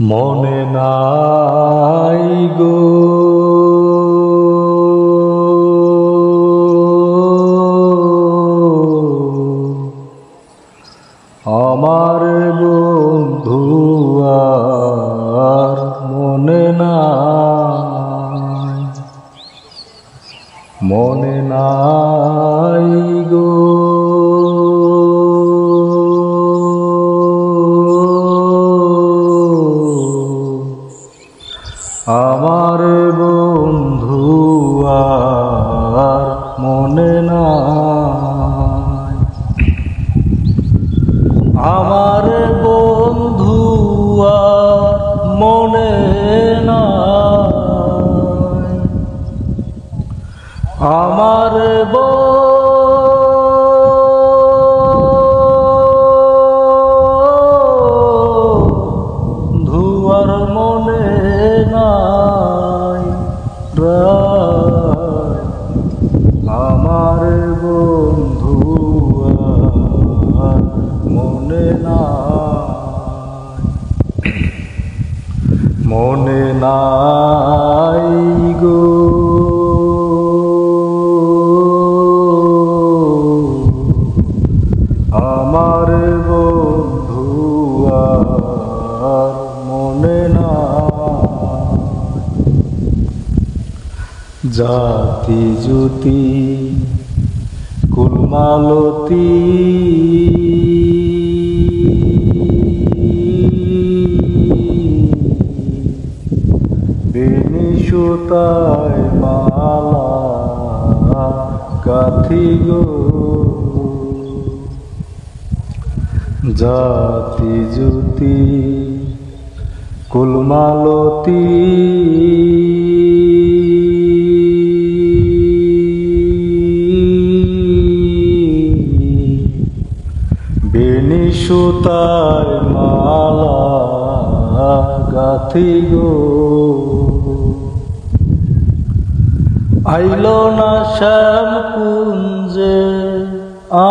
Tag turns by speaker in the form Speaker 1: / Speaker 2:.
Speaker 1: মনে নাই গো। আমার বন্ধু আর মনে নাই মনে নাই। আমার বন্ধু আর মনে না আমার বন্ধু মনে না আমার বন্ধু আর মনে আমার বন্ধু মনে না মনে নাই। জাতি জ্যোতি কুলমালতি। বেনিসুতায় মালা কাথি গো। জাতি জ্যোতি কুলমালতি। বেনিসুতায় মালা গাথি গো। আইল না শ্যাম কুঞ্জে আ